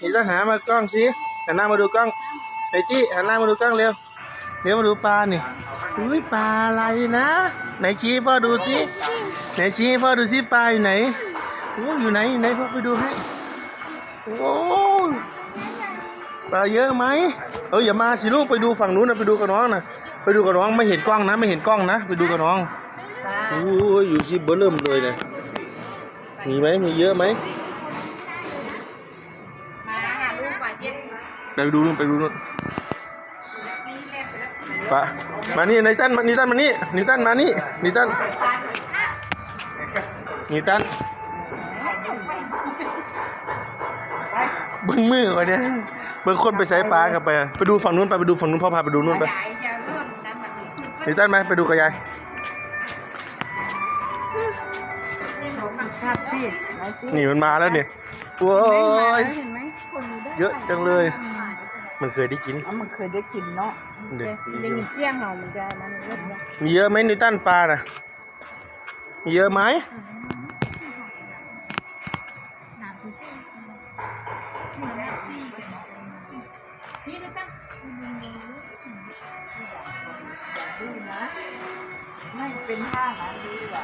นี่ต้องหามากล้องสิหันหน้ามาดูกล้องไอ้จี้หันหน้ามาดูกล้องเร็วเร็วมาดูปลานี่อุ้ยปลาอะไรนะไหนชี้พ่อดูสิไหนชี้พ่อดูสิปลาอยู่ไหนโอ้อยู่ไหนอยู่ไหนพ่อไปดูให้โอ้ปลาเยอะไหมเอออย่ามาสิลูกไปดูฝั่งนู้นนะไปดูกับน้องนะไปดูกับน้องไม่เห็นกล้องนะไม่เห็นกล้องนะไปดูกับน้องโอ้ยอยู่สิเบอร์เริ่มเลยนะมีไหมมีเยอะไหมมาหาลู กก่อนเย็นไปดูนู่นไปดูนู่นปะมานี่นายตันมานี่ตันมานี่นี่ตันมานี่นี่ตันนี่ตันเบิ้งมือก่อนเนี่ยเบิ้งคนไปใส่ปลากับไป ไปดูฝั่งนู้นไปไปดูฝั่งนู้นพ่อพาไปดูนู่นไปยายจะเริ่มน้ำมันขึ้นนี่ตันไหมไปดูกับยาย ครับพี่นี่มันมาแล้วเนี่ยโว้ยเห็นไหมคนนี้ได้เยอะจังเลย มันเคยได้กินมันเคยได้กินเนาะเด็กได้ยินเสียงเหรอมันจะมันเริ่มแล้วมีเยอะไหมนิตันปลาน่ะ มีเยอะไหมพี่ดูตั้งดูนะไม่เป็นท่านะดีกว่